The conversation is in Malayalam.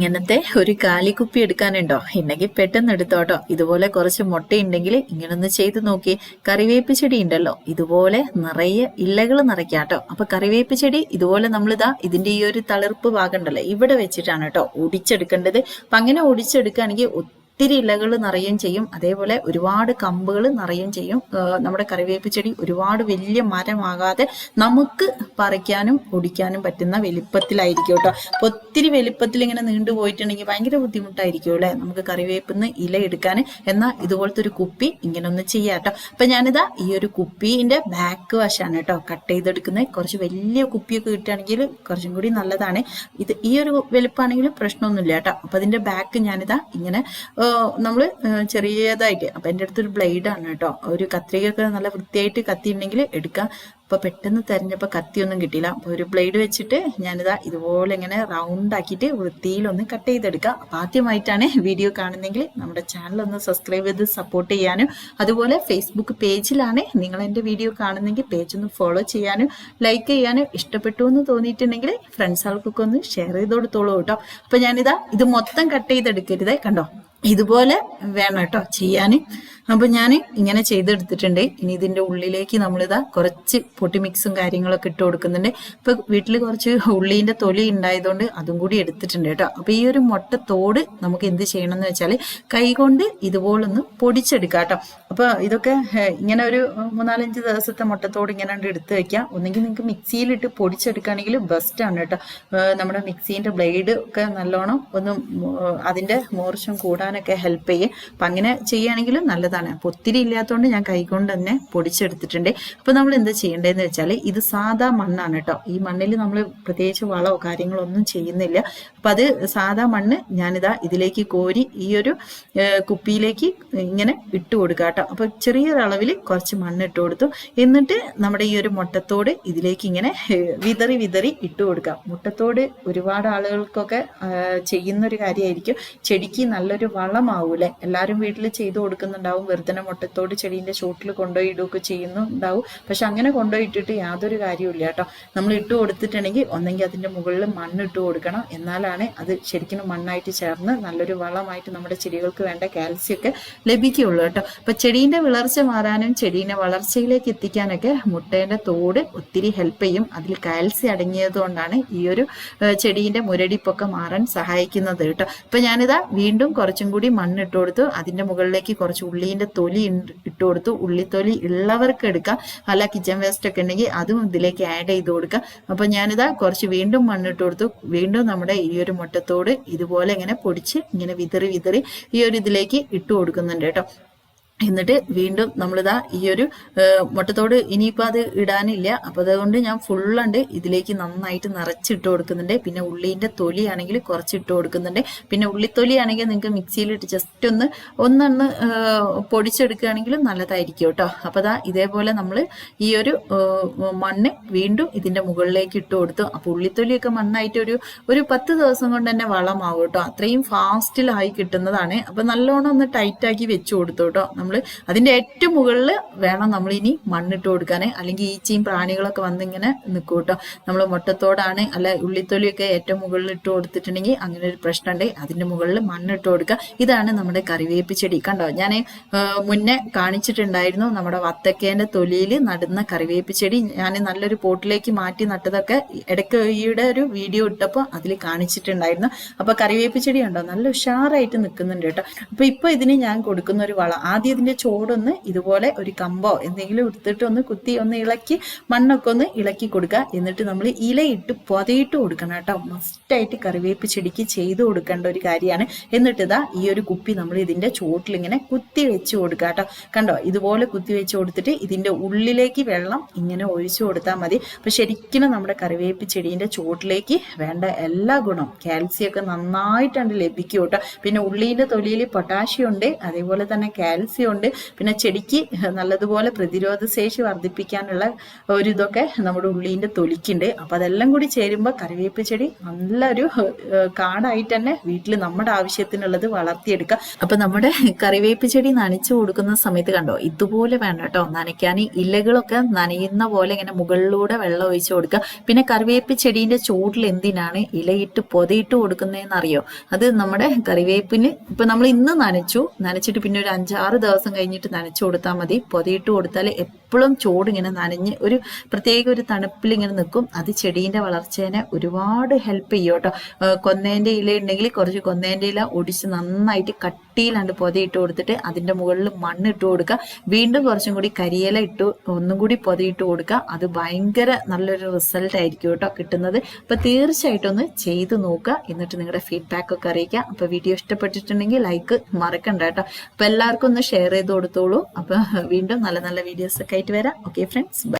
ഇങ്ങനത്തെ ഒരു കാലിക്കുപ്പി എടുക്കാനുണ്ടോ? ഉണ്ടെങ്കിൽ പെട്ടെന്ന് എടുത്തോട്ടോ. ഇതുപോലെ കുറച്ച് മുട്ടയുണ്ടെങ്കിൽ ഇങ്ങനൊന്ന് ചെയ്തു നോക്കി. കറിവേപ്പ് ചെടി ഉണ്ടല്ലോ ഇതുപോലെ നിറയെ ഇലകൾ നിറയ്ക്കാട്ടോ. അപ്പൊ കറിവേപ്പ് ചെടി ഇതുപോലെ നമ്മളിതാ ഇതിന്റെ ഈ ഒരു തളിർപ്പ് ഭാഗം ഉണ്ടല്ലോ ഇവിടെ വെച്ചിട്ടാണ് കേട്ടോ ഒടിച്ചെടുക്കേണ്ടത്. അപ്പൊ അങ്ങനെ ഒടിച്ചെടുക്കുകയാണെങ്കിൽ ഒത്തിരി ഇലകൾ നിറയുകയും ചെയ്യും. അതേപോലെ ഒരുപാട് കമ്പുകൾ നിറയുകയും ചെയ്യും. നമ്മുടെ കറിവേപ്പിച്ചെടി ഒരുപാട് വലിയ മരമാകാതെ നമുക്ക് പറിക്കാനും ഒടിക്കാനും പറ്റുന്ന വലിപ്പത്തിലായിരിക്കും കേട്ടോ. അപ്പൊ ഒത്തിരി വലിപ്പത്തിൽ ഇങ്ങനെ നീണ്ടു പോയിട്ടുണ്ടെങ്കിൽ ഭയങ്കര ബുദ്ധിമുട്ടായിരിക്കും അല്ലെ? നമുക്ക് കറിവേപ്പിന്ന് ഇല എടുക്കാൻ. എന്നാൽ ഇതുപോലത്തെ ഒരു കുപ്പി ഇങ്ങനെ ഒന്ന് ചെയ്യാം കേട്ടോ. അപ്പൊ ഞാനിതാ ഈ ഒരു കുപ്പീന്റെ ബാക്ക് വശമാണ് കേട്ടോ കട്ട് ചെയ്തെടുക്കുന്നത്. കുറച്ച് വലിയ കുപ്പിയൊക്കെ കിട്ടുകയാണെങ്കിൽ കുറച്ചും കൂടി നല്ലതാണ്. ഇത് ഈ ഒരു വലിപ്പാണെങ്കിലും പ്രശ്നമൊന്നുമില്ല കേട്ടോ. അപ്പൊ അതിന്റെ ബാക്ക് ഞാനിതാ ഇങ്ങനെ നമ്മൾ ചെറിയതായിട്ട് അപ്പൊ എന്റെ അടുത്തൊരു ബ്ലേഡാണ് കേട്ടോ. ഒരു കത്രികയൊക്കെ നല്ല വൃത്തിയായിട്ട് കത്തി ഉണ്ടെങ്കിൽ എടുക്കാം. അപ്പൊ പെട്ടെന്ന് തെരഞ്ഞപ്പോ കത്തിയൊന്നും കിട്ടിയില്ല. അപ്പോൾ ഒരു ബ്ലേഡ് വെച്ചിട്ട് ഞാനിതാ ഇതുപോലെ ഇങ്ങനെ റൗണ്ട് ആക്കിയിട്ട് വൃത്തിയിലൊന്ന് കട്ട് ചെയ്തെടുക്കാം. അപ്പൊ ആദ്യമായിട്ടാണ് വീഡിയോ കാണുന്നെങ്കിൽ നമ്മുടെ ചാനൽ ഒന്ന് സബ്സ്ക്രൈബ് ചെയ്ത് സപ്പോർട്ട് ചെയ്യാനും അതുപോലെ ഫേസ്ബുക്ക് പേജിലാണ് നിങ്ങൾ എന്റെ വീഡിയോ കാണുന്നെങ്കിൽ പേജ് ഒന്ന് ഫോളോ ചെയ്യാനും ലൈക്ക് ചെയ്യാനും ഇഷ്ടപ്പെട്ടു എന്ന് തോന്നിയിട്ടുണ്ടെങ്കിൽ ഫ്രണ്ട്സ് ആൾക്കൊക്കെ ഒന്ന് ഷെയർ ചെയ്ത് കൊടുത്തോളൂ കേട്ടോ. അപ്പൊ ഞാനിതാ ഇത് മൊത്തം കട്ട് ചെയ്തെടുക്കരുത്. കണ്ടോ? ഇതുപോലെ വേണം കേട്ടോ ചെയ്യാൻ അപ്പൊ ഞാൻ ഇങ്ങനെ ചെയ്തെടുത്തിട്ടുണ്ട്. ഇനി ഇതിന്റെ ഉള്ളിലേക്ക് നമ്മളിതാ കുറച്ച് പൊട്ടി മിക്സും കാര്യങ്ങളൊക്കെ ഇട്ട് കൊടുക്കുന്നുണ്ട്. ഇപ്പൊ വീട്ടിൽ കുറച്ച് ഉള്ളീന്റെ തൊലി ഉണ്ടായതുകൊണ്ട് അതും കൂടി എടുത്തിട്ടുണ്ട് കേട്ടോ. അപ്പൊ ഈ ഒരു മുട്ട തോട് നമുക്ക് എന്ത് ചെയ്യണം എന്ന് വെച്ചാൽ കൈകൊണ്ട് ഇതുപോലൊന്ന് പൊടിച്ചെടുക്കാം കേട്ടോ. അപ്പൊ ഇതൊക്കെ ഇങ്ങനെ ഒരു മൂന്നാലഞ്ച് ദിവസത്തെ മുട്ടത്തോട് ഇങ്ങനെ എടുത്തു വെക്കാം. ഒന്നെങ്കിൽ നിങ്ങൾക്ക് മിക്സിയിലിട്ട് പൊടിച്ചെടുക്കുകയാണെങ്കിൽ ബെസ്റ്റ് ആണ് കേട്ടോ. നമ്മുടെ മിക്സീന്റെ ബ്ലേഡ് ഒക്കെ നല്ലോണം ഒന്ന് അതിന്റെ മോർച്ചം കൂടാനൊക്കെ ഹെൽപ്പ് ചെയ്യും. അപ്പൊ അങ്ങനെ ചെയ്യുകയാണെങ്കിൽ നല്ലതാണ്. അപ്പൊ ഒത്തിരി ഇല്ലാത്തതുകൊണ്ട് ഞാൻ കൈകൊണ്ട് തന്നെ പൊടിച്ചെടുത്തിട്ടുണ്ട്. അപ്പൊ നമ്മൾ എന്താ ചെയ്യേണ്ടതെന്ന് വെച്ചാൽ ഇത് സാധാ മണ്ണാണ് കേട്ടോ. ഈ മണ്ണിൽ നമ്മൾ പ്രത്യേകിച്ച് വളമോ കാര്യങ്ങളോ ഒന്നും ചെയ്യുന്നില്ല. അപ്പൊ അത് സാധാ മണ്ണ് ഞാനിതാ ഇതിലേക്ക് കോരി ഈ ഒരു കുപ്പിയിലേക്ക് ഇങ്ങനെ ഇട്ട് കൊടുക്കുക കേട്ടോ. അപ്പൊ ചെറിയൊരളവിൽ കുറച്ച് മണ്ണ് ഇട്ട് കൊടുത്തു. എന്നിട്ട് നമ്മുടെ ഈ ഒരു മുട്ടത്തോട് ഇതിലേക്ക് ഇങ്ങനെ വിതറി വിതറി ഇട്ട് കൊടുക്കാം. മുട്ടത്തോട് ഒരുപാട് ആളുകൾക്കൊക്കെ ചെയ്യുന്ന ഒരു കാര്യമായിരിക്കും ചെടിക്ക് നല്ലൊരു വളമാവൂലെ എല്ലാവരും വീട്ടിൽ ചെയ്തു കൊടുക്കുന്നുണ്ടാവും. വെറുതെ മുട്ടത്തോട് ചെടീന്റെ ചോട്ടിൽ കൊണ്ടുപോയി ഇടുകയൊക്കെ ചെയ്യുന്നുണ്ടാവും. പക്ഷെ അങ്ങനെ കൊണ്ടുപോയി ഇട്ടിട്ട് യാതൊരു കാര്യമില്ല കേട്ടോ. നമ്മൾ ഇട്ട് കൊടുത്തിട്ടുണ്ടെങ്കിൽ ഒന്നെങ്കിൽ അതിന്റെ മുകളിൽ മണ്ണ് ഇട്ട് കൊടുക്കണം. എന്നാലാണ് അത് ശരിക്കും മണ്ണായിട്ട് ചേർന്ന് നല്ലൊരു വളമായിട്ട് നമ്മുടെ ചെടികൾക്ക് വേണ്ട കാൽസ്യമൊക്കെ ലഭിക്കുകയുള്ളൂ കേട്ടോ. അപ്പൊ ചെടീന്റെ വിളർച്ച മാറാനും ചെടീനെ വളർച്ചയിലേക്ക് എത്തിക്കാനൊക്കെ മുട്ടേന്റെ തോട് ഒത്തിരി ഹെൽപ്പ് ചെയ്യും. അതിൽ കാൽസ്യം അടങ്ങിയത് കൊണ്ടാണ് ഈ ഒരു ചെടീന്റെ മുരടിപ്പൊക്കെ മാറാൻ സഹായിക്കുന്നത് കേട്ടോ. ഇപ്പൊ ഞാനിതാ വീണ്ടും കുറച്ചും കൂടി മണ്ണ് ഇട്ട് കൊടുത്തു. അതിന്റെ മുകളിലേക്ക് കുറച്ച് ഉള്ളീന്റെ തൊലി ഇട്ട് കൊടുത്തു. ഉള്ളിത്തൊലി ഉള്ളവർക്ക് എടുക്കാം. അല്ല കിച്ചൺ വേസ്റ്റ് ഒക്കെ ഉണ്ടെങ്കിൽ അതും ഇതിലേക്ക് ആഡ് ചെയ്ത് കൊടുക്കാം. അപ്പൊ ഞാനിതാ കുറച്ച് വീണ്ടും മണ്ണിട്ട് കൊടുത്തു. വീണ്ടും നമ്മുടെ ഈ ഒരു മുട്ടത്തോട് ഇതുപോലെ ഇങ്ങനെ പൊടിച്ച് ഇങ്ങനെ വിതറി വിതറി ഈ ഒരു ഇതിലേക്ക് ഇട്ട് കൊടുക്കുന്നുണ്ട് കേട്ടോ. എന്നിട്ട് വീണ്ടും നമ്മളിതാ ഈ ഒരു മുട്ടത്തോട് ഇനിയിപ്പോൾ അത് ഇടാനില്ല. അപ്പോൾ അതുകൊണ്ട് ഞാൻ ഫുള്ളുണ്ട് ഇതിലേക്ക് നന്നായിട്ട് നിറച്ചിട്ട് കൊടുക്കുന്നുണ്ട്. പിന്നെ ഉള്ളീന്റെ തൊലിയാണെങ്കിൽ കുറച്ച് ഇട്ട് കൊടുക്കുന്നുണ്ട്. പിന്നെ ഉള്ളിത്തൊലി ആണെങ്കിൽ നിങ്ങൾക്ക് മിക്സിയിലിട്ട് ജസ്റ്റ് ഒന്ന് ഒന്നൊന്ന് പൊടിച്ചെടുക്കുകയാണെങ്കിൽ നല്ലതായിരിക്കും കേട്ടോ. അപ്പോൾ ദാ ഇതേപോലെ നമ്മൾ ഈ ഒരു മണ്ണ് വീണ്ടും ഇതിന്റെ മുകളിലേക്ക് ഇട്ട് കൊടുത്തു. അപ്പോൾ ഉള്ളിത്തൊലിയൊക്കെ മണ്ണായിട്ട് ഒരു ഒരു പത്ത് ദിവസം കൊണ്ട് തന്നെ വളമാവും കേട്ടോ. അത്രയും ഫാസ്റ്റിലായി കിട്ടുന്നതാണ്. അപ്പോൾ നല്ലോണം ഒന്ന് ടൈറ്റാക്കി വെച്ച് കൊടുത്തു കേട്ടോ. നമ്മൾ അതിന്റെ ഏറ്റവും മുകളിൽ വേണം നമ്മൾ ഇനി മണ്ണിട്ട് കൊടുക്കാൻ അല്ലെങ്കിൽ ഈച്ചയും പ്രാണികളൊക്കെ വന്നിങ്ങനെ നിൽക്കും കേട്ടോ നമ്മൾ മുട്ടത്തോടാണ് അല്ല ഉള്ളിത്തൊലിയൊക്കെ ഏറ്റവും മുകളിൽ ഇട്ട് കൊടുത്തിട്ടുണ്ടെങ്കിൽ അങ്ങനെ ഒരു പ്രശ്നമുണ്ട് അതിന്റെ മുകളിൽ മണ്ണിട്ട് കൊടുക്കുക ഇതാണ് നമ്മുടെ കറിവേപ്പ് ചെടി. കണ്ടോ? ഞാൻ മുന്നേ കാണിച്ചിട്ടുണ്ടായിരുന്നു നമ്മുടെ വത്തക്കേന്റെ തൊലിയിൽ നടുന്ന കറിവേപ്പ് ചെടി. ഞാൻ നല്ലൊരു പോട്ടിലേക്ക് മാറ്റി നട്ടതൊക്കെ ഇടയ്ക്ക് ഈയുടെ ഒരു വീഡിയോ ഇട്ടപ്പോൾ അതിൽ കാണിച്ചിട്ടുണ്ടായിരുന്നു. അപ്പൊ കറിവേപ്പ് ചെടി ഉണ്ടോ? നല്ല ഉഷാറായിട്ട് നിൽക്കുന്നുണ്ട് കേട്ടോ. അപ്പൊ ഇപ്പൊ ഇതിന് ഞാൻ കൊടുക്കുന്ന ഒരു വളം ആദ്യം ഇതിന്റെ ചോടൊന്ന് ഇതുപോലെ ഒരു കമ്പോ എന്തെങ്കിലും എടുത്തിട്ട് ഒന്ന് കുത്തി ഒന്ന് ഇളക്കി മണ്ണൊക്കെ ഒന്ന് ഇളക്കി കൊടുക്കുക എന്നിട്ട് നമ്മൾ ഇലയിട്ട് പൊതയിട്ട് കൊടുക്കണം കേട്ടോ. മസ്റ്റായിട്ട് കറിവേപ്പ് ചെടിക്ക് ചെയ്തു കൊടുക്കേണ്ട ഒരു കാര്യമാണ്. എന്നിട്ട് ഇതാ ഈ ഒരു കുപ്പി നമ്മൾ ഇതിന്റെ ചോട്ടിൽ ഇങ്ങനെ കുത്തി വെച്ച് കൊടുക്കുക കേട്ടോ. കണ്ടോ? ഇതുപോലെ കുത്തി വെച്ച് കൊടുത്തിട്ട് ഇതിന്റെ ഉള്ളിലേക്ക് വെള്ളം ഇങ്ങനെ ഒഴിച്ചു കൊടുത്താൽ മതി. അപ്പൊ ശരിക്കും നമ്മുടെ കറിവേപ്പ് ചെടീന്റെ ചോട്ടിലേക്ക് വേണ്ട എല്ലാ ഗുണവും കാൽസ്യം ഒക്കെ നന്നായിട്ടാണ് ലഭിക്കും കേട്ടോ. പിന്നെ ഉള്ളിന്റെ തൊലിയിൽ പൊട്ടാഷ്യം ഉണ്ട്. അതേപോലെ തന്നെ കാൽസ്യം ഉണ്ട്. പിന്നെ ചെടിക്ക് നല്ലതുപോലെ പ്രതിരോധ ശേഷി വർദ്ധിപ്പിക്കാനുള്ള ഒരു ഇതൊക്കെ നമ്മുടെ ഉള്ളീന്റെ തൊലിക്കുണ്ട്. അപ്പം അതെല്ലാം കൂടി ചേരുമ്പോൾ കറിവേപ്പ് ചെടി നല്ലൊരു കാടായിട്ട് തന്നെ വീട്ടിൽ നമ്മുടെ ആവശ്യത്തിനുള്ളത് വളർത്തിയെടുക്കുക അപ്പം നമ്മുടെ കറിവേപ്പ് ചെടി നനച്ചു കൊടുക്കുന്ന സമയത്ത് കണ്ടോ ഇതുപോലെ വേണം കേട്ടോ. നനയ്ക്കാൻ ഇലകളൊക്കെ നനയുന്ന പോലെ ഇങ്ങനെ മുകളിലൂടെ വെള്ളം ഒഴിച്ച് കൊടുക്കുക പിന്നെ കറിവേപ്പ് ചെടീന്റെ ചൂടിൽ എന്തിനാണ് ഇലയിട്ട് പൊതയിട്ട് കൊടുക്കുന്നതെന്ന് അറിയോ അത് നമ്മുടെ കറിവേപ്പിന് ഇപ്പം നമ്മൾ ഇന്ന് നനച്ചു. നനച്ചിട്ട് പിന്നെ ഒരു അഞ്ചാറ് ദിവസം കഴിഞ്ഞിട്ട് നനച്ചു കൊടുത്താൽ മതി. പൊതിയിട്ട് കൊടുത്താൽ എപ്പോഴും ചൂട് ഇങ്ങനെ നനഞ്ഞ് ഒരു പ്രത്യേക ഒരു തണുപ്പിൽ ഇങ്ങനെ നിൽക്കും അത് ചെടീന്റെ വളർച്ചേനെ ഒരുപാട് ഹെൽപ്പ് ചെയ്യും കേട്ടോ. കൊന്നേന്റെ ഇല ഉണ്ടെങ്കിൽ കുറച്ച് കൊന്നേന്റെ ഇല ഒടിച്ച് നന്നായിട്ട് കട്ടിയിലാണ്ട് പൊതയിട്ട് കൊടുത്തിട്ട് അതിന്റെ മുകളിൽ മണ്ണ് ഇട്ട് കൊടുക്കുക. വീണ്ടും കുറച്ചും കൂടി കരിയില ഇട്ട് ഒന്നും കൂടി പൊതയിട്ട് കൊടുക്കുക. അത് ഭയങ്കര നല്ലൊരു റിസൾട്ട് ആയിരിക്കും കേട്ടോ കിട്ടുന്നത്. അപ്പൊ തീർച്ചയായിട്ടും ഒന്ന് ചെയ്ത് നോക്കുക. എന്നിട്ട് നിങ്ങളുടെ ഫീഡ്ബാക്ക് ഒക്കെ അറിയിക്കുക. അപ്പൊ വീഡിയോ ഇഷ്ടപ്പെട്ടിട്ടുണ്ടെങ്കിൽ ലൈക്ക് മറക്കണ്ട കേട്ടോ. അപ്പൊ എല്ലാവർക്കും ഒന്ന് ഷെയർ ചെയ്ത് കൊടുത്തോളൂ. അപ്പൊ വീണ്ടും നല്ല നല്ല വീഡിയോസ് ഒക്കെ ആയിട്ട് വരാം. Okay friends